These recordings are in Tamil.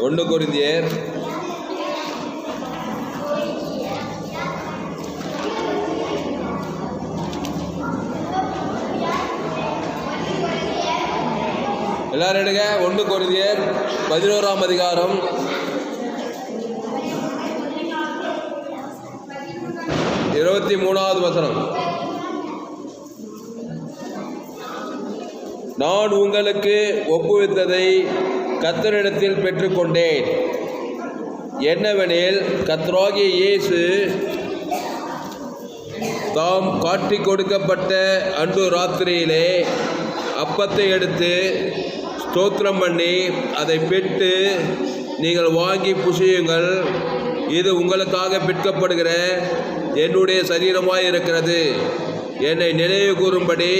ஒன்று குறிந்தியர் எல்லாரும் எடுங்க. ஒன்று குறிந்தியர் பதினோராம் அதிகாரம். இருபத்தி மூணாவது வசனம். நான் உங்களுக்கு ஒப்புவித்ததை கத்தரிடத்தில் பெற்றுக்கொண்டேன். என்னவெனில் கத்ராகிய இயேசு தாம் காட்டி கொடுக்கப்பட்ட அன்று ராத்திரியிலே அப்பத்தை எடுத்து ஸ்தோத்திரம் பண்ணி அதை பெற்று நீங்கள் வாங்கி புசியுங்கள். இது உங்களுக்காக பிற்கப்படுகிற என்னுடைய சரீரமாக இருக்கிறது. என்னை நினைவு கூறும்படி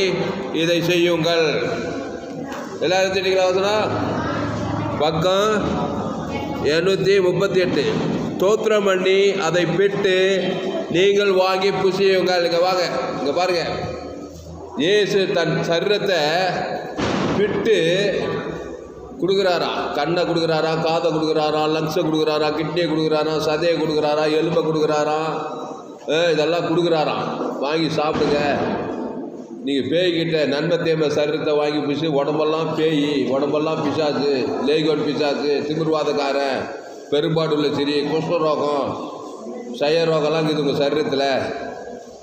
இதை செய்யுங்கள். எல்லாரும் திட்டீங்களா பக்கம் எழுநூற்றி முப்பத்தி எட்டு. தோத்திரம் பண்ணி அதை பெற்று நீங்கள் வாங்கி புசியுங்கள் இங்கே வாங்க. இங்கே பாருங்க. இயேசு தன் சரீரத்தை பிட்டு கொடுக்குறாரா? கண்ணை கொடுக்குறாரா? காதை கொடுக்குறாரா? லங்ஸை கொடுக்குறாரா? கிட்னியை கொடுக்குறாரா? சதையை கொடுக்குறாரா? எலும்பை கொடுக்குறாரா? இதெல்லாம் கொடுக்குறாராம். வாங்கி சாப்பிடுங்க. நீங்கள் பேய்கிட்ட நன்மை தேமை சரீரத்தை வாங்கி பிசு உடம்பெல்லாம் பேய் உடம்பெல்லாம் பிசாசு லேகோன் பிசாசு திமிர்வாதக்காரன் பெரும்பாடுள்ள சிறி குஷ்டரோகம் சய ரோகம்லாம் இருக்குது உங்கள் சரீரத்தில்.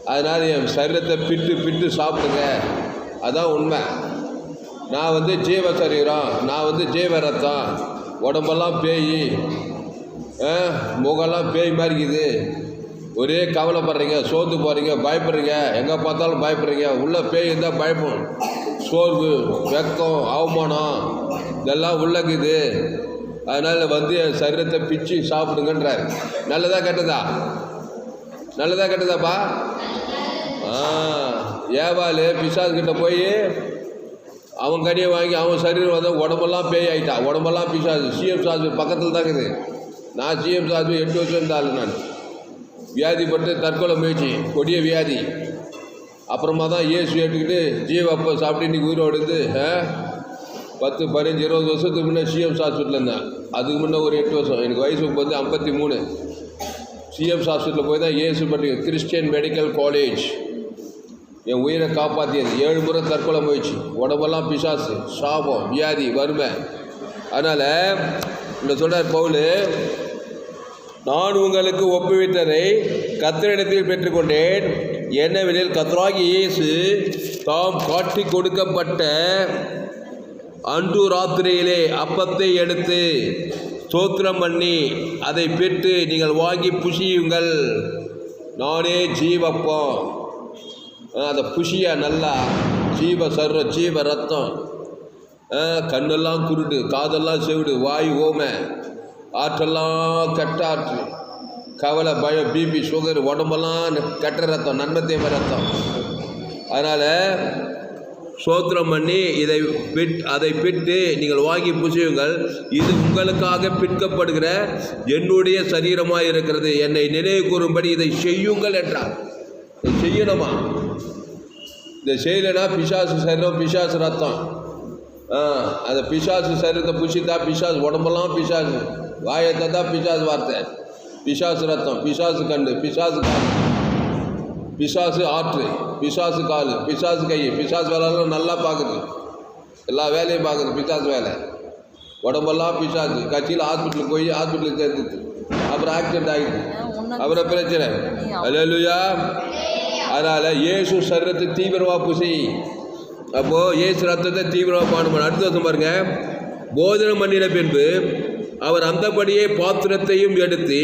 அதனால் என் சரீரத்தை பிட்டு பிட்டு சாப்பிடுங்க. அதான் உண்மை. நான் வந்து ஜீவ சரீரம் நான் வந்து ஜீவ ரத்தம் உடம்பெல்லாம் பேய் ஆ, முகம்லாம் பேய் மாதிரி இருக்குது. ஒரே கவலைப்படுறீங்க சோர்ந்து போகிறீங்க பயப்படுறீங்க. எங்கே பார்த்தாலும் பயப்படுறீங்க. உள்ளே பேய் இருந்தால் பயப்படும். சோர்வு வெக்கம் அவமானம் இதெல்லாம் உள்ளக்குது அதனால் வந்து சரீரத்தை பிச்சு சாப்பிடுங்கன்றார். நல்லதா கெட்டதா? நல்லதா கெட்டதாப்பா? ஆ ஏவாள் பிசாசுக்கிட்ட போய் அவன் கனியை வாங்கி அவன் சரீரம் வந்து உடம்பெல்லாம் பேய் ஆயிட்டான் உடம்பெல்லாம் பிசாசு. சிஎம் சாஸ்பி பக்கத்தில் தான் இருக்குது. நான் சிஎம் சாஸ்பி எட்டு வருஷம் இருந்தாலும் நான். வியாதிப்பட்டு தற்கொலை முயற்சி கொடிய வியாதி. அப்புறமா தான் இயேசு ஏற்றுக்கிட்டு ஜீவப்போ சாப்பிட்டு இன்றைக்கி உயிரோடு இருந்து ஆ, பத்து பதினஞ்சு இருபது வருஷத்துக்கு முன்னே சிஎம் ஹாஸ்பிட்டலில் இருந்தேன் அதுக்கு முன்னே ஒரு எட்டு வருஷம் எனக்கு வயசு வந்து ஐம்பத்தி மூணு. சிஎம் ஹாஸ்பிட்டலில் போய் தான் இயேசு பற்றி கிறிஸ்டியன் மெடிக்கல் காலேஜ். என் உயிரை காப்பாற்றியது ஏழு முறை தற்கொலை முயற்சி. உடம்பெல்லாம் பிசாசு சாபம் வியாதி வறுமை. அதனால் இந்த சொல்கிறார் பவுல் நான் உங்களுக்கு ஒப்புவித்ததை கத்தரிடத்தில் பெற்றுக்கொண்டேன். என்னவெனில் கத்தராகி இயேசு தாம் காட்டி கொடுக்கப்பட்ட அன்று ராத்திரியிலே அப்பத்தை எடுத்து ஸ்தோத்திரம் பண்ணி அதை பெற்று நீங்கள் வாங்கி புசியுங்கள். நானே ஜீவப்பம். அதை புஷியா நல்லா ஜீவ சர்வ ஜீவ ரத்தம். ஆ, கண்ணெல்லாம் குருடு காதெல்லாம் செவிடு வாய் ஓமை. ஆற்றெல்லாம் கெட்ட ஆற்று கவலை பயம் பிபி சுகர் உடம்பெல்லாம் கெட்ட ரத்தம் நன்மை ரத்தம். அதனால் சோத்திரம் பண்ணி இதை பிட் அதை பிட்டு நீங்கள் வாங்கி புசியுங்கள். இது உங்களுக்காக பிற்கப்படுகிற என்னுடைய சரீரமாக இருக்கிறது. என்னை நினைவு கூறும்படி இதை செய்யுங்கள் என்றார். இதை செய்யணுமா? இதை செய்யலைன்னா பிசாசு சரீரம் பிசாசு ரத்தம். ஆ அந்த பிசாசு சரீரத்தை புசித்தா பிசாசு உடம்பெல்லாம் பிசாசு. வாயத்தை தான் பிசாசு வார்த்தை. பிசாசு ரத்தம் பிசாசு கண்டு பிசாசு கால். பிசாசு ஆற்று பிசாசு கால் பிசாசு கை பிசாசு வேலைலாம் நல்லா பார்க்குது. எல்லா வேலையும் பார்க்குது பிசாசு வேலை. உடம்பெல்லாம் பிசாசு. கட்சியில் ஹாஸ்பிட்டலுக்கு போய் ஹாஸ்பிட்டலுக்கு சேர்ந்துது அப்புறம் ஆக்சிடென்ட் ஆகிடுது. அப்புறம் பிரச்சனை. அல்லேலூயா அதனால் இயேசு சரீரத்தை தீவிரமாக புசி அப்போது இயேசு ரத்தத்தை தீவிரமாக பண்ண அடுத்த வருஷம் பாருங்க. போஜனம் பண்ணின பின்பு அவர் அந்தபடியே பாத்திரத்தையும் எடுத்து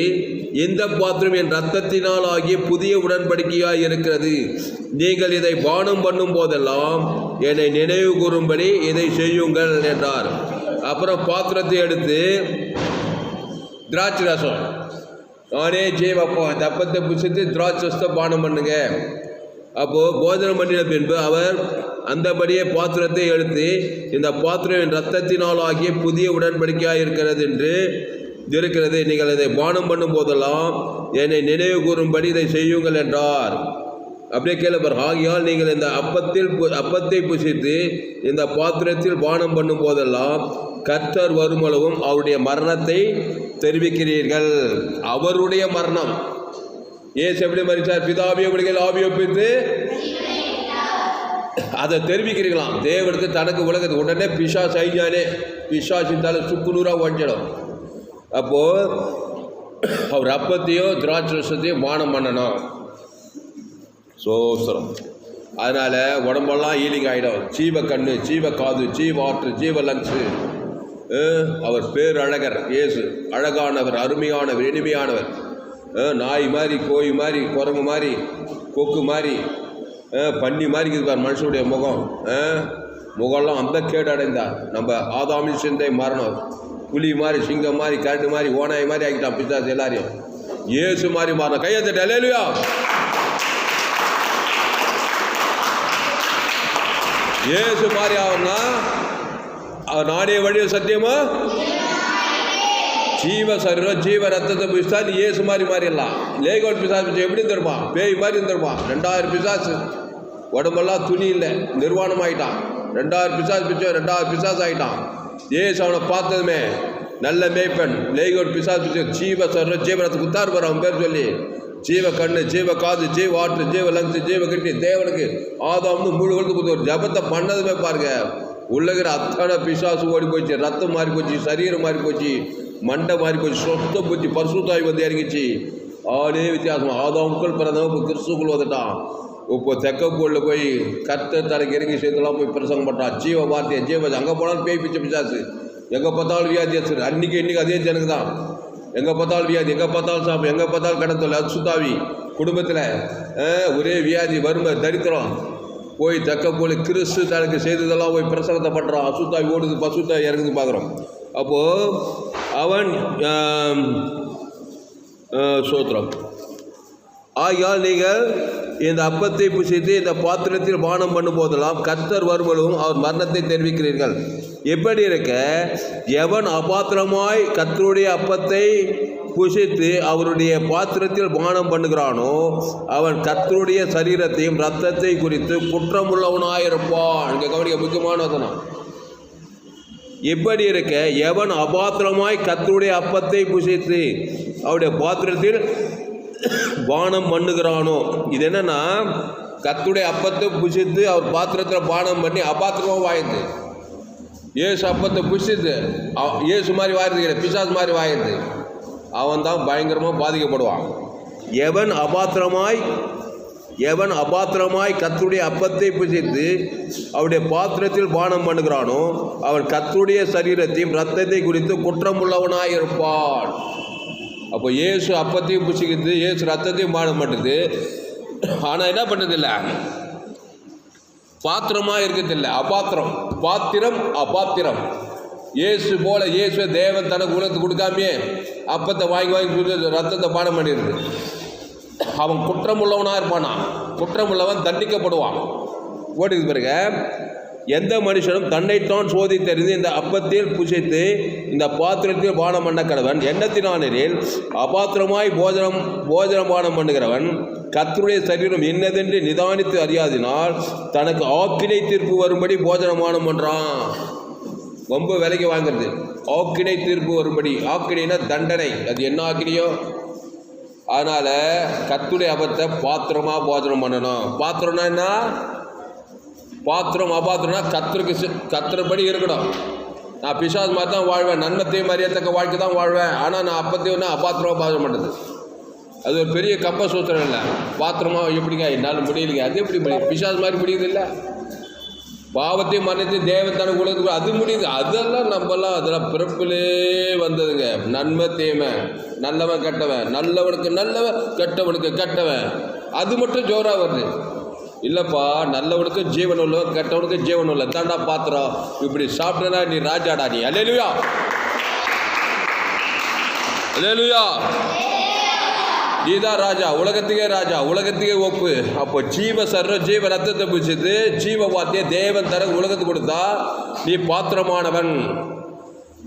இந்த பாத்திரம் என் ரத்தத்தினால் ஆகிய புதிய உடன்படிக்கையாய் இருக்கிறது. நீங்கள் இதை பானம் பண்ணும் போதெல்லாம் என்னை நினைவு கூறும்படி இதை செய்யுங்கள் என்றார். அப்புறம் பாத்திரத்தை எடுத்து திராட்சை ரசம். நானே ஜீவப்போ அந்த அப்பத்தை புசித்து திராட்சை பானம் பண்ணுங்க. அப்போது போஜனம் பண்ணின பின்பு அவர் அந்தபடியே பாத்திரத்தை எடுத்து இந்த பாத்திரம் என் ரத்தத்தினால் ஆகிய புதிய உடன்படிக்கையாக இருக்கிறது என்று இருக்கிறது. நீங்கள் இதை பானம் பண்ணும் போதெல்லாம் என்னை நினைவு கூறும்படி இதை செய்யுங்கள் என்றார். அப்படியே கேள்வர் ஆகியால் நீங்கள் இந்த அப்பத்தில் பு- அப்பத்தை புசித்து இந்த பாத்திரத்தில் பானம் பண்ணும் போதெல்லாம் கர்த்தர் வருமளவும் அவருடைய மரணத்தை தெரிவிக்கிறீர்கள். அவருடைய மரணம். ஏசு எப்படி மறிச்சார் பிதாவிய விடுகள் ஆவிய ஒப்பித்து. அதை தெரிவிக்கிறீங்களாம் தேவனுக்கு தனக்கு உலகத்துக்கு. உடனே பிஷா சைஞ்சானே பிசாசின் சுக்கு நூறாக உடஞ்சிடும். அப்போது அவர் அப்பத்தையும் திராட்சரசத்தையும் பானம் பண்ணணும். சோசரம். அதனால் உடம்பெல்லாம் ஈலிங் ஆகிடும் ஜீவ கண்ணு ஜீவ காது ஜீவ ஆற்று ஜீவ லங்ஸு அவர் பேர் அழகர் இயேசு அழகானவர் அருமையானவர் இனிமையானவர். நாய் மாதிரி கோழி மாதிரி குரங்கு மாதிரி கொக்கு மாதிரி அஹ், பன்னி மாதிரி இருக்குது மனுஷனுடைய முகம். முகம்லாம் அந்த கேடு அடைந்தார் நம்ம ஆதாமில் சிந்தை மரணம். புலி மாதிரி சிங்கம் மாதிரி கரண்டு மாதிரி ஓனாய் மாதிரி ஆகிட்டான் பிசாசு எல்லாரையும். ஏசு மாதிரி மாறணும் கையை தட்டு ஏசு மாதிரி ஆகும்னா நாடே நானே வழிய சத்தியமா? ஜீவ சரீரம் ஜீவ ரத்தத்தை பிடிச்சா நீ ஏசு மாதிரி மாறிடலாம். லேகோட் பிசாசு பிடிச்சா எப்படி தருவான் பேய் மாதிரி தருவான் ரெண்டாயிரம் பிசாசு. உடம்பெல்லாம் துணி இல்லை. நிர்வாணம் ஆயிட்டான் ரெண்டாயிரம் பிசாசு பிடிச்சோம் ரெண்டாயிரம் பிசாசு ஆயிட்டான் ஏசு அவனை பார்த்ததுமே நல்ல மேய்ப்பன். லேகோட் பிசாசு பிடிச்ச ஜீவ சரீரம் ஜீவ ரத்தம் குத்தார் பாரு அவன் பேர் சொல்லி. ஜீவ கண்ணு ஜீவ காது ஜீவ ஆற்று ஜீவ லங்ஸ் ஜீவ கட்டி. தேவனுக்கு ஆதாம்னு முழு கொடுத்து கொடுத்து ஒரு ஜபத்தை பண்ணதுமே பாருங்க. உள்ளகிற அத்தனை பிசாசு ஓடி போச்சு ரத்தம் மாறி போச்சு சரீரம் மாறி போச்சு மண்டை மாறி போச்சு சொத்தை புத்தி பரிசுத்தாய் வந்து இறங்கிச்சு. ஆளே வித்தியாசம். ஆதாமுக்குள் பிறந்தவன் இப்போ கிறிஸ்துக்குள் வந்துட்டான். இப்போ தெக்கக்கோளில் போய் கத்த தலைக்கு இறங்கி சேர்த்துலாம் போய் பிரசங்கம் பண்ணுறான் ஜீவ வார்த்தையை ஜீவ அங்கே போனாலும் பேய் பிச்சை. பிச்சாசு எங்கே பார்த்தாலும் வியாதி வியாதியஸ்தர் அன்னைக்கு இன்னைக்கு அதே ஜனக்கு தான். எங்கே பார்த்தாலும் வியாதி எங்கே பார்த்தாலும் சாப்பிடும் எங்கே பார்த்தாலும் கடத்தல் அசுத்தாவி குடும்பத்தில் ஒரே வியாதி வறுமை தரித்திரம். போய் தக்க போல கிறிஸ்து தனக்கு செய்ததெல்லாம் போய் பிரசங்கத்தை பண்ணுறான் அசுத்தாவி ஓடுது பசுத்தாய் இறங்குது பார்க்குறோம். அப்போது அவன் சோத்திரம். ஆகியால் நீங்கள் இந்த அப்பத்தை புசித்து இந்த பாத்திரத்தில் பானம் பண்ணும் போதெல்லாம் கர்த்தர் வருவலும் அவர் மரணத்தை தெரிவிக்கிறீர்கள். எப்படி இருக்க? எவன் அபாத்திரமாய் கத்தருடைய அப்பத்தை புசித்து அவருடைய பாத்திரத்தில் பானம் பண்ணுகிறானோ அவன் கத்தருடைய சரீரத்தையும் இரத்தத்தை குறித்து குற்றமுள்ளவனாயிருப்பான். இங்கே கவனிக்க முக்கியமான வசனம். இப்படி இருக்க? எவன் அபாத்திரமாய் கத்தருடைய அப்பத்தை புசித்து அவருடைய பாத்திரத்தில் பானம் பண்ணுகிறானோ? இது என்னன்னா கத்துடைய அப்பத்தை புசித்து அவர் பாத்திரத்தில் பானம் பண்ணி அபாத்திரமாக வாய்ந்து ஏசு அப்பத்தை புசித்து அவ- இயேசு மாதிரி வாயிருது பிசாஸ் மாதிரி வாயிருது அவன் தான் பயங்கரமாக பாதிக்கப்படுவான். எவன் அபாத்திரமாய் எவன் அபாத்திரமாய் கத்துடைய அப்பத்தை புசித்து அவருடைய பாத்திரத்தில் பானம் பண்ணுகிறானோ அவன் கத்துடைய சரீரத்தையும் ரத்தத்தை குறித்து குற்றமுள்ளவனாய் இருப்பான் அப்போ இயேசு அப்பத்தையும் புசிக்குது இயேசு ரத்தத்தையும் பானம் பண்ணுது ஆனால் என்ன பண்ணதில்ல? பாத்திரமாக இருக்கிறதில்லை அபாத்திரம். பாத்திரம் அபாத்திரம். இயேசு போல இயேசு தேவன் தனக்கு உலகத்துக்கு கொடுக்காமையே அப்பத்தை வாங்கி வாங்கி ரத்தத்தை பானம் பண்ணிடுது. அவன் குற்றமுள்ளவனாக இருப்பானா? குற்றமுள்ளவன் தண்டிக்கப்படுவான். ஓட்டுக்கு பிறகு எந்த மனுஷனும் தன்னைத்தான் சோதித்தறிந்து இந்த அப்பத்தில் புசித்து இந்த பாத்திரத்தில் பானம் பண்ண கடவன் எண்ணத்தினானில் அபாத்திரமாய் போஜனம் போஜனம் பானம் பண்ணுகிறவன் கத்தருடைய சரீரம் என்னதென்று நிதானித்து அறியாதினால் தனக்கு ஆக்கினை தீர்ப்பு வரும்படி போஜனமானம் பண்ணுறான் ரொம்ப விலைக்கு வாங்குறது. ஆக்கினை தீர்ப்பு வரும்படி. ஆக்கினைனா தண்டனை. அது என்ன ஆக்கினையோ? அதனால் கத்துடைய அபத்தை பாத்திரமாக போஜனம் பண்ணணும். பாத்திரம்னா என்ன? பாத்திரம் அபாத்திரம்னா கத்திரக்கு கத்திரப்படி இருக்கணும். நான் பிசாஸ் மாதிரி தான் வாழ்வேன். நன்மத்தையும் அறியத்தக்க வாழ்க்கை தான் வாழ்வேன். ஆனால் நான் அப்பத்தையும் நான் அபாத்திரமாக பாத்திரம் பண்ணுறது அது ஒரு பெரிய கப்ப சூத்திரம் இல்லை. பாத்திரமாக எப்படிங்க? என்னால் முடியலைங்க. அது எப்படி முடியும்? பிசாஸ் மாதிரி முடியுது இல்லை? பாவத்தை மன்னித்து தேவத்தான உலகத்துக்கு அது முடியுது. அதெல்லாம் நம்மலாம் அதெல்லாம் பிறப்பிலே வந்ததுங்க. நன்மை தீமை நல்லவன் கெட்டவன். நல்லவனுக்கு நல்லவன் கெட்டவனுக்கு கெட்டவன். அது மட்டும் ஜோராக வருது. இல்லைப்பா நல்லவனுக்கு ஜீவன் உள்ளவன் கெட்டவனுக்கு ஜீவன் உள்ள. தாண்டா பாத்திரம் இப்படி சாப்பிட்டனா நீ ராஜாடா நீ. அலேலுயா அலேலுயா நீதான் ராஜா உலகத்துக்கே ராஜா உலகத்துக்கே ஒப்பு. அப்போ ஜீவ சர்வ ஜீவ ரத்தத்தை பிடிச்சது ஜீவ வார்த்தையை தேவன் தர உலகத்துக்கு கொடுத்தா நீ பாத்திரமானவன்.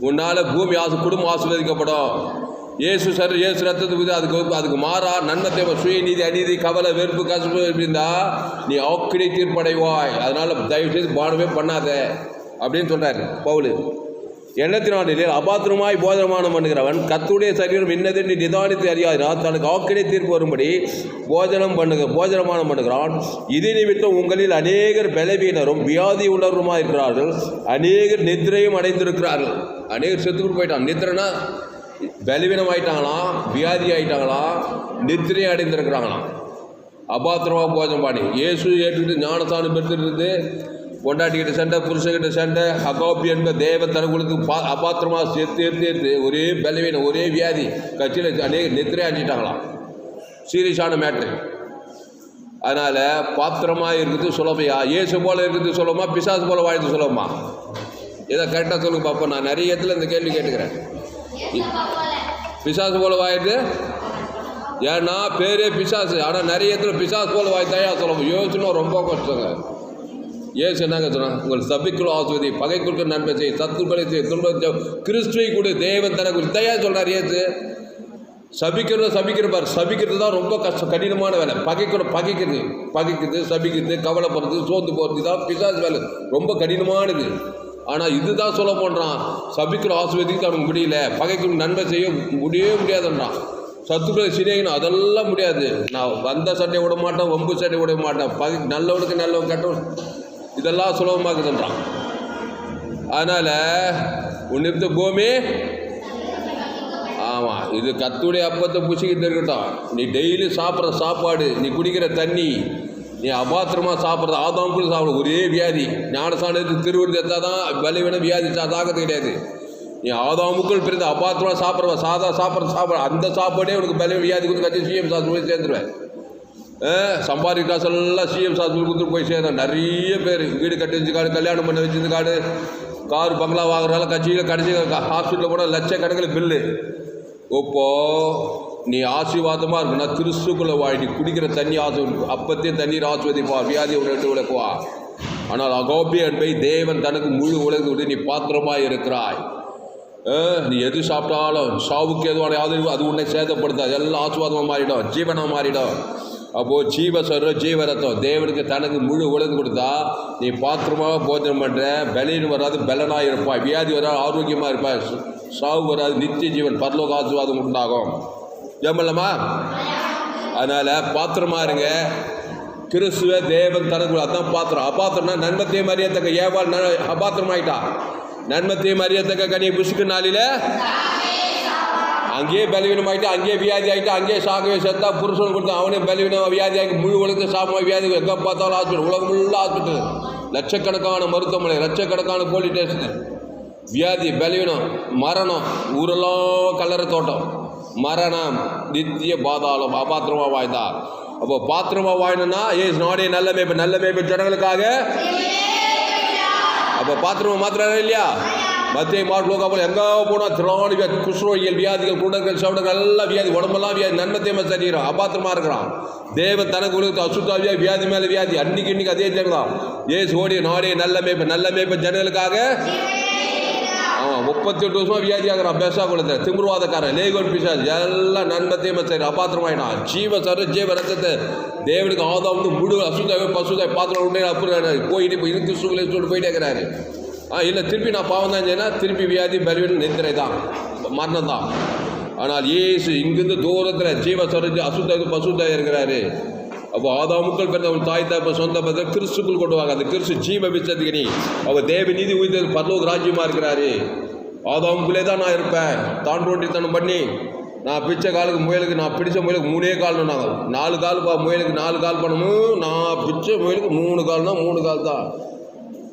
உன்னால பூமி ஆசு குடும்பம் ஆசீர்வதிக்கப்படும். இயேசு சர் இயேசு ரத்தத்தை பிடித்து அதுக்கு அதுக்கு மாறா நன்மை தேவை சுயநீதி அநீதி கவலை வெறுப்பு கசப்பு இருந்தா நீ ஆக்கினை தீர்ப்படைவாய். அதனால தயவு செய்து பானமே பண்ணாத அப்படின்னு சொல்றாரு பவுலு. எண்ணத்தினாலே அபாத்திரமாய் போஜனமானம் பண்ணுகிறவன் கத்துடைய சரீரம் இன்னதென்று நிதானித்து அறியாதினால் தனக்கு ஆக்கிடை தீர்ப்பு வரும்படி போஜனம் பண்ணுக போஜனமானம் பண்ணுகிறான். இது நிமித்தம் உங்களில் அநேகர் பலவீனரும் வியாதி உள்ளவருமாக இருக்கிறார்கள். அநேகர் நித்திரையும் அடைந்திருக்கிறார்கள். அநேகர் செத்துக்கிட்டு போயிட்டான். நித்திரனா பலவீனம் ஆயிட்டாங்களாம் வியாதி ஆயிட்டாங்களாம் நித்திரையும் அடைந்திருக்கிறாங்களாம் அபாத்திரமாக போஜனம் பாடி இயேசு ஏற்றுக்கிட்டு ஞானசானம் பெற்றுருந்து பொண்டாட்டிக்கிட்ட சண்டை புருஷன்கிட்ட சண்டை அகோப்பி என்ப தேவ தனக்குழுக்கு பா அபாத்திரமாக சேர்த்து சேர்த்து சேர்த்து ஒரே பலவீனம் ஒரே வியாதி. கட்சியில் அநேக நித்திரை அணிச்சிட்டாங்களாம் சீரியஸான மேட்ரு. அதனால் பாத்திரமாக இருக்கிறது சுலபையா? இயேசு போல இருக்கிறது சுலபமா? பிசாசு போல வாழ்த்து சுலபமா? இதை கரெக்டாக சொல்லுங்க பாப்போம். நான் நிறைய இடத்துல இந்த கேள்வி கேட்டுக்கிறேன். பிசாசு போல வாயிட்டு? ஏன்னா பேரே பிசாசு. ஆனால் நிறைய இடத்துல பிசாசு போல வாய்த்தாயா சொல்லணும் யோசிச்சுனா ரொம்ப கஷ்டங்க. ஏசு என்னங்க சொன்னாங்க உங்கள் சபிக்குள் ஆசுவதி பகை நன்மை செய் சத்துக்களை செய் துன்பம் கிறிஸ்துவை கூட தேவன் தனக்கு தயா சொல்கிறார் ஏசு சபிக்கிறத சபிக்கிறப்பார் சபிக்கிறது தான் ரொம்ப கஷ்டம் கடினமான வேலை. பகைக்கிற பகைக்கிறது பகைக்கிறது சபிக்கிறது கவலைப்படுறது சோர்ந்து போகிறது தான் பிசாசு வேலை. ரொம்ப கடினமானது. ஆனால் இதுதான் சொல்ல போன்றான். சபிக்கிற ஆசுவதிக்கு அவனுக்கு முடியல. பகைக்கு நன்மை செய்ய முடியவே முடியாதுன்றான். சத்துக்களை சிறையணும் அதெல்லாம் முடியாது. நான் வந்த சட்டை விட மாட்டேன் வம்பு சட்டை விட மாட்டேன். பகை நல்லவனுக்கு நல்லவன் கெட்டவன். இதெல்லாம் சுலபமாக்குதுன்றான் அதனால் உன்னிருந்த பூமி. ஆமாம் இது கத்துடைய அப்பத்தை பூச்சிக்கிட்டு இருக்கட்டும். நீ டெய்லி சாப்பிட்ற சாப்பாடு நீ குடிக்கிற தண்ணி நீ அபாத்திரமாக சாப்பிட்றது ஆதாமுக்குள்ள சாப்பிட ஒரே வியாதி. ஞானசானத்துக்கு திருவிருந்து எடுத்தால் தான் பலவீனம் வியாதி சா தாக்கத்து கிடையாது. நீ ஆதாமுக்குள் பிறந்த அபாத்திரமாக சாப்பிட்றவன் சாதா சாப்பிட்ற சாப்பிட்ற அந்த சாப்பாடே உனக்கு பல வியாதி கொடுத்து கட்சி சிஎம் சாப்பிட்டு சேர்ந்துருவேன். சம்பாதி காசு எல்லாம் சிஎம் சாஸ்திரம் கொடுத்துட்டு போய் சேர்ந்தேன் நிறைய பேர். வீடு கட்டி வச்சு காடு கல்யாணம் பண்ண வச்சிருந்த காடு. கார் பங்களா வாங்குறால கட்சியில் கடைசி ஹாஸ்பிட்டலில் கூட லட்சக்கணக்கில் பில்லு இப்போ நீ ஆசீர்வாதமாக நான் திருசூக்குள்ளே வாழ் நீ குடிக்கிற தண்ணி ஆசை அப்பத்தே தண்ணீர் ஆஸ்வதிப்பா வியாதி விட்டு விளக்குவா ஆனால் அகோபிய அன்பை தேவன் தனக்கு முழு உலகம் விட்டு நீ பாத்திரமாக இருக்கிறாய். நீ எது சாப்பிட்டாலும் சாவுக்கு எதுவான யாவது அது உன்னை சேதப்படுத்தாது. எல்லாம் ஆசுவாதமாக மாறிடும். ஜீவனாக மாறிடும். அப்போது ஜீவ சொல்ற ஜீவரத்தம் தேவனுக்கு தனக்கு முழு உலகம் கொடுத்தா நீ பாத்திரமாக போஜனம் பண்ணுற பலின்னு வராது பலனாக இருப்பாய். வியாதி வராது ஆரோக்கியமாக இருப்பாய். சாவு வராது நித்திய ஜீவன் பரலோக ஆசீர்வாதம் உண்டாகும். ஜம்மல்லம்மா அதனால் பாத்திரமா இருங்க. கிறிஸ்துவ தேவன் தனக்கு அதான் பாத்திரம். அபாத்திரம்னா நன்மத்தையும் மறியத்தக்க ஏவாள் அபாத்திரம் ஆயிட்டா நன்மத்தையும் மறியத்தக்க கனி புசுக்கு நாளில் அங்கேயே பலவீனம் ஆகிட்டு அங்கேயே வியாதி ஆகிட்டு அங்கேயே சாகவே செத்தா புருஷன் கொடுத்தா அவனே பலவீனம் வியாதி ஆகி முழு உலகத்தை சாப்பிட வியாதி எங்கே பார்த்தாலும் ஹாஸ்பிட்டல் உலகம் ஃபுல்லாக ஹாஸ்பிட்டல் லட்சக்கணக்கான மருத்துவமனை லட்சக்கணக்கான போலீஸ் ஸ்டேஷன் வியாதி பலவீனம் மரணம் ஊரெல்லாம் கல்லற தோட்டம். மரணம் நித்திய பாதாளம் அபாத்திரமாக வாய்ந்தா அப்போ பாத்திரமாக வாழணும்னா ஏஸ் நாடே நல்ல மேய்ப்பு நல்ல மேய்ப்பு ஜனங்களுக்காக. அப்போ பாத்திரமா மாத்திரம் இல்லையா? மத்திய மாட்டு லோகாமல் எங்கே போனால் திராணி வியாதி குஷ்ரோகிகள் வியாதிகள் குடங்கள் சவுடங்கள் எல்லாம் வியாதி உடம்பெல்லாம் வியாதி நன்மத்தையுமே சரீரம் அபாத்திரமா இருக்கிறான். தேவன் தனக்கு உலகத்து அசுத்தா வியாதி வியாதி மேலே வியாதி அன்னைக்கு இன்னைக்கு அதே தேவைதான் ஏசு ஓடி நாடே நல்ல மேய்ப்பு நல்ல மேய்ப்பு ஜனங்களுக்காக முப்பத்தி எட்டு வருஷமா வியாதியாகிறான் பேசா குழந்தை திமுருவாதக்காரன் லேகோன் பிசாஸ் எல்லாம் நன்மத்தையுமே சரி அபாத்திரமாயினான். ஜீவ சர ஜீவ ரத்தத்தை தேவனுக்கு ஆதா வந்து முழு அசுதாவே பசுதாய் பாத்திரம் உண்டே அப்புறம் போயிட்டு இப்போ இருக்கு சூழலை சொல்லிட்டு போயிட்டே இருக்கிறாரு. இல்லை திருப்பி நான் பாவம் தான் செய்யலாம் திருப்பி வியாதி பலவீனம் நிந்திரை தான். மரணம் தான். ஆனால் இயேசு இங்கிருந்து தூரத்தில் ஜீவ சரஞ்சு அசுத்தாவுக்கு பசுத்தாக இருக்கிறாரு. அப்போ ஆதாமுக்கள் பிறந்தவன் தாய் தாப்ப சொந்த பந்த கிறிஸ்துக்குள் கொண்டு வாங்க. அந்த கிறிஸ்து ஜீவ விச்சதுக்கு நீ அவர் தேவ நீதி உயிர் பரலோக ராஜ்யமாக இருக்கிறாரு. ஆதாமுக்குள்ளே தான் நான் இருப்பேன். தாண்டோட்டித்தனம் பண்ணி நான் பிடிச்ச காலுக்கு முயலுக்கு நான் பிடிச்ச முயலுக்கு மூணே கால் நாங்கள் நாலு கால் பா முயலுக்கு நாலு கால் பண்ணணும். நான் பிடிச்ச முயலுக்கு மூணு கால்னா மூணு கால் தான்.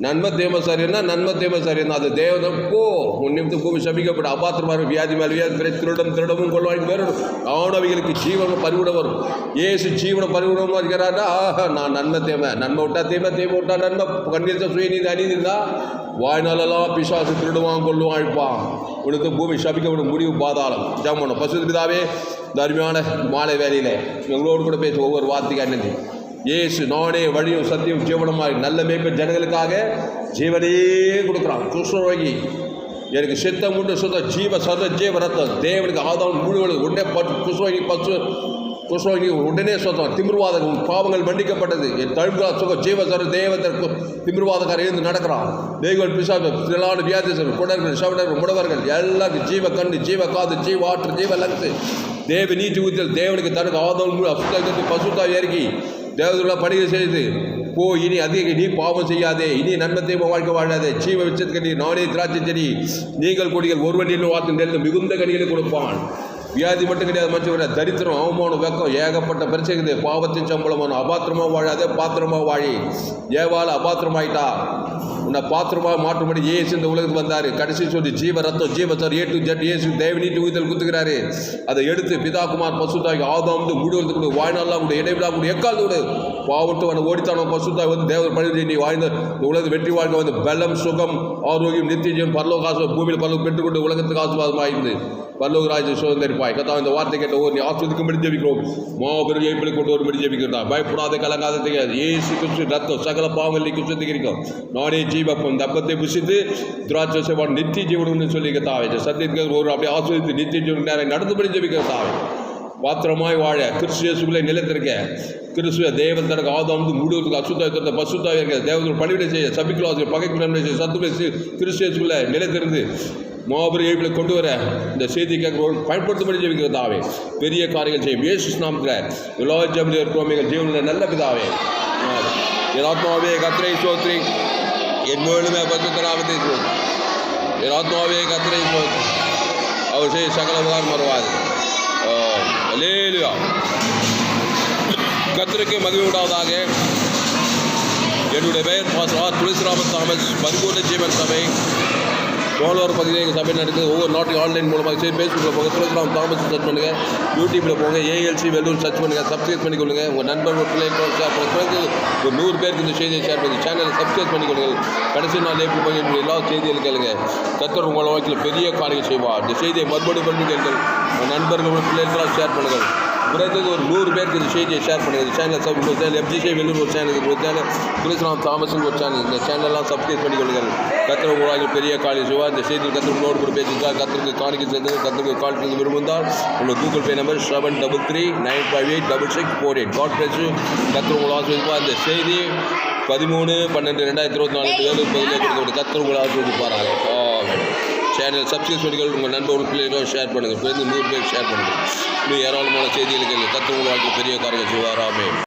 நன்மை தேம சரின்னா நன்மை தேம சரின்னா அது தேவதம். போ உன் நிமித்தம் பூமி சபிக்கப்படும். அபாத்திரமாக வியாதி மேல் வியாதி பிற திருடம் திருடமும் கொள்வாங்க வேறும் ஆனவிகளுக்கு ஜீவனம் பறிவிட வரும். ஏசு ஜீவனம் பறிவிடமாக இருக்கிறாரா ஆஹா நான் நன்மை தேவை நன்மை விட்டா தேமை தேவை விட்டா நன்மை. கண்ணீர்த்த சுயநீதி அநீதிந்தா வாய்நாளெல்லாம் பிசாசு திருடுவான் கொள்ளுவான் அழிப்பான் உனக்கு பூமி சபிக்கப்படும் முடிவு பாதாளம். ஜம்மனும் பசுபிதாவே தர்மியான மாலை வேலையில் எங்களோடு கூட பேசி ஒவ்வொரு வார்த்தைக்கு அண்ணன் இயேசு நானே வழியும் சத்தியம் ஜீவனமாக நல்ல மேய்ப்பன் ஜனங்களுக்காக ஜீவனையே கொடுக்குறான். குஷ்ணரோகி எனக்கு சித்தம் உண்டு சுத்த ஜீவ சத ஜீவ ரத்தம். தேவனுக்கு ஆதாரம் முழுவதும் உடனே பற்று குஷ்ணரோகி பசு குஷ்ரோகி உடனே சொந்தம் திமிர்வாதகம் பாவங்கள் மன்னிக்கப்பட்டது. என் தழுக்கா ஜீவ சர தேவதற்கு திமிர்வாதக்காரர் எழுந்து நடக்கிறான். தெய்வங்கள் பிசாசு திரளான வியாதிசர் குடர்கள் சவடர்கள் முடவர்கள் எல்லாருக்கும் ஜீவ கண்ணு ஜீவ காது ஜீவ ஆற்று ஜீவ லங்ஸ் தேவ நீட்டி ஊத்தல் தேவனுக்கு தனக்கு ஆதரவு அசுத்தத்துக்கு பசுத்தா இறக்கி தேவதுள்ள பணிகள் செய்து போ இனி அதிக நீ பாவம் செய்யாதே இனி நன்மை தெய்வ வாழ்க்கை வாழாதே ஜீவ விச்சத்துக்கு நீ நானே திராட்சை செடி நீங்கள் கொடிகள் ஒருவனில் வாத்து நெல் மிகுந்த கனிகளை கொடுப்பான். வியாதி மட்டும் கிடையாது மனுஷன் கிடையாது தரித்திரம் அவமானம் வெக்கம் ஏகப்பட்ட பிரச்சனை இருக்குது. பாவத்தின் சம்பளமான அபாத்திரமாக வாழாதே பாத்திரமாக வாழி. ஏவால அபாத்திரமாயிட்டா. உன்னை பாத்திரமாக மாற்றும்படி ஏசு இந்த உலகத்துக்கு வந்தார். கடைசி சொல்லி ஜீவ ரத்தம் ஜீவ சார் ஏ டு ஜட் ஏசு தேவனீட்டு ஊதல் குத்துக்கிறாரு அதை எடுத்து பிதாகுமார் பசுத்தாய் ஆதாம் முடிவெடுத்து கொடு. வாழ்நாளாக கூட இடைவிழா கூட எக்கால் கூட பாவட்டு அவனை ஓடித்தான? பசுத்தாய் வந்து தேவர் பணிந்து நீ வாழ்ந்த இந்த உலகத்து வெற்றி வாழ்க்கை வந்து பலம் சுகம் ஆரோக்கியம் நித்திய ஜீவன் பரலோக ஆசை பூமியில் பரலோகம் பெற்றுக்கொண்டு உலகத்துக்கு ஆசீர்வாதமாயிருந்து. பரலோக ராஜ்ய சுதந்திரிப்பாய் கதா இந்த வார்த்தை கேட்ட ஒரு நீ ஆஸ்வதிக்கும்படி ஜெபிக்கிறோம் மாபெரும் ஏப்பிளை கொண்டு வரும்படி ஜெபிக்கிறதா பயப்படாத கலங்காத தெரியாது ஏசு கிறிஸ்து ரத்தம் சகல பாவங்களை குசுத்திக்கிறோம் நானே ஜீவப்பம் தப்பத்தை புசித்து திராட்சை சேவான் நித்திய ஜீவனம்னு சொல்லி கத்தாவே சத்தியத்துக்கு ஒரு அப்படியே ஆஸ்வதித்து நித்திய ஜீவன் நேரம் நடந்துபடி ஜெபிக்கிறதாவே பாத்திரமாய் வாழ கிறிஸ்துவை நிலைத்திருக்க கிறிஸ்துவ தேவன் தனக்கு வந்து மூடுவதற்கு அசுத்தாய் பசுத்தாக இருக்க தேவதற்கு பணிவிடை செய்ய சபிக்கலாசிரியர் பகைக்கு நன்மை செய்ய சத்துவை கிறிஸ்துவ நிலைத்திருந்து மாபெரும் ஏழ்களை கொண்டு வர இந்த செய்தி கேட்க பயன்படுத்தும்படி ஜெபிக்கிறதாவே பெரிய காரியங்கள் செய்யும். இயேசு நாமத்தில் எல்லா ஜபிலும் இருக்கிறோம். எங்கள் ஜீவனில் நல்ல பிதாவே. ஆத்மாவே கத்திரை சோத்ரி. என் மேலுமே பசுத்தராமத்தை சோத்ரி என் ஆத்மாவே கத்திரை சோத்ரி. அவர் செய்ய சகல உதாரணம் வருவாது அலேலுயா கத்திரிக்கு மகிழ்வு உண்டாவதாக என்னுடைய பெயர் பாஸ்டர் துளசிராமன் தாமஸ். பரிபூர்ண ஜீவன் சபை. சோழவர் பகுதியில் எங்கள் சபை நடக்குது. ஒவ்வொரு நாட்டையும் ஆன்லைன் மூலமாக சரி ஃபேஸ்புக்கில் போங்க துளசிராம் தாமஸ் சர்ச் பண்ணுங்கள் யூடியூப்பில் போங்க ஏஎல்சி வெல்லூர் சர்ச் பண்ணுங்கள் சப்ஸ்கிரைப் பண்ணிக்கொள்ளுங்க. உங்கள் நண்பர்கள் பிள்ளைகள் ஷேர் பண்ணுங்க ஒரு நூறு பேருக்கு இந்த செய்தியை ஷேர் பண்ணி சேனலை சப்ஸ்கிரைப் பண்ணிக்கொள்ளுங்கள். கடைசி நாள் எப்படி பண்ணி எல்லா செய்திகளும் கேளுங்க. கத்தர் உங்கள் வாழ்க்கையில் பெரிய காரியம் செய்வார். இந்த செய்தியை மறுபடியும் பண்ணி கேளுங்கள். உங்கள் நண்பர்கள் பிள்ளைகளாக ஷேர் பண்ணுங்கள். குறைந்தது ஒரு நூறு பேருக்கு இந்த செய்தியை ஷேர் பண்ணுங்கள் இந்த சேனலை சப் உங்கள் சேனல் எஃப்ஜிசே வெளியூர் ஒரு சேனல் ஒரு சேனல் துளசிராம் தாமஸ்னு ஒரு சேனல் இந்த சேனலெல்லாம் சப்ஸ்கிரைப் பண்ணிக்கொள்ளுங்கள். கத்திர உலகில் பெரிய காலி சிவா இந்த செய்தி கத்திர நோட் கூட பேசியிருக்கார் கத்திரக்கு காணிக்கை சேர்ந்து கத்திரக்கு கால் செய்து விரும்புந்தால் உங்கள் Google Pay number seven double three nine five eight double six four eight God bless கத்திர உலகம் ஆசிரியப்பா இந்த செய்தி பதிமூணு பன்னெண்டு ரெண்டாயிரத்தி இருபத்தி நாலு வேலூர் பகுதியில் கொடுக்கப்பட்ட கத்திர உங்கள் பாருங்கள் சேனல் சப்ஸ்கிரைப் பண்ணிகள் உங்கள் நண்பர்கள் பிள்ளைகளும் ஷேர் பண்ணுங்கள். குறைந்து நூறு பேர் ஷேர் பண்ணுங்கள். இன்னும் ஏராளமான செய்திகளுக்கு தத்துவ வாழ்க்கை பெரிய காரியம் செய்வாராமே.